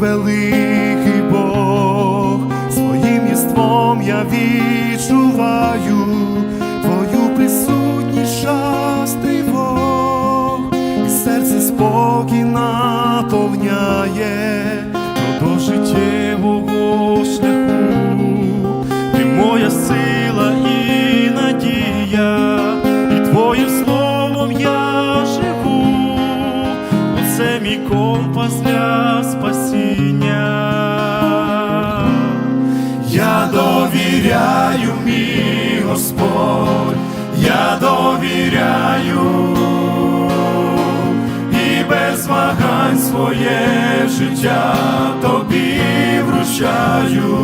великий Бог, своїм єством я відчуваю Оце мій компас для спасіння. Я довіряю, мій Господь, я довіряю і без вагань своє життя тобі вручаю,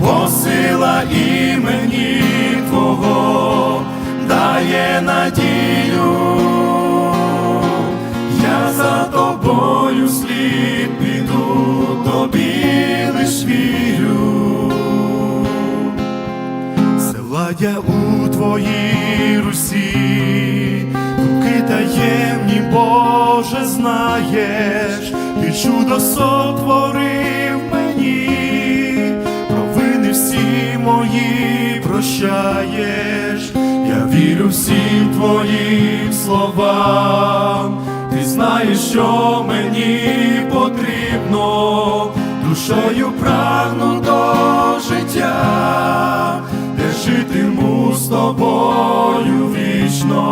бо сила імені Твого дає надію. Владя у твоїй русі, думки таємні, Боже, знаєш, ти чудо сотворив мені, провини всі мої прощаєш, я вірю всім твоїм словам, ти знаєш, що мені потрібно, душою прагну до життя, житиму з тобою вічно.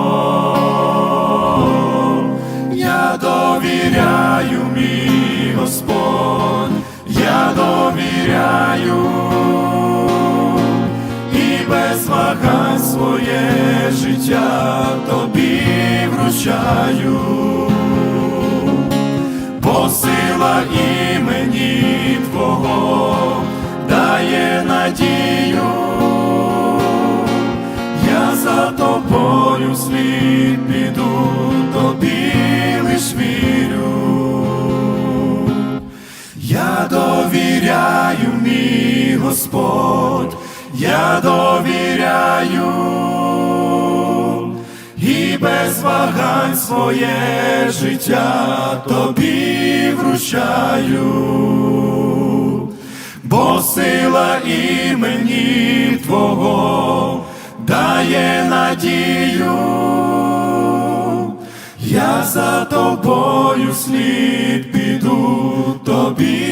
Я довіряю, мій Господь, я довіряю. І без вагань своє життя тобі вручаю, бо сила імені Твого дає надію, слід піду, тобі лиш вірю. Я довіряю, мій Господь, я довіряю і без вагань своє життя тобі вручаю, бо сила імені Твого дає надію за тобою слід піду тобі.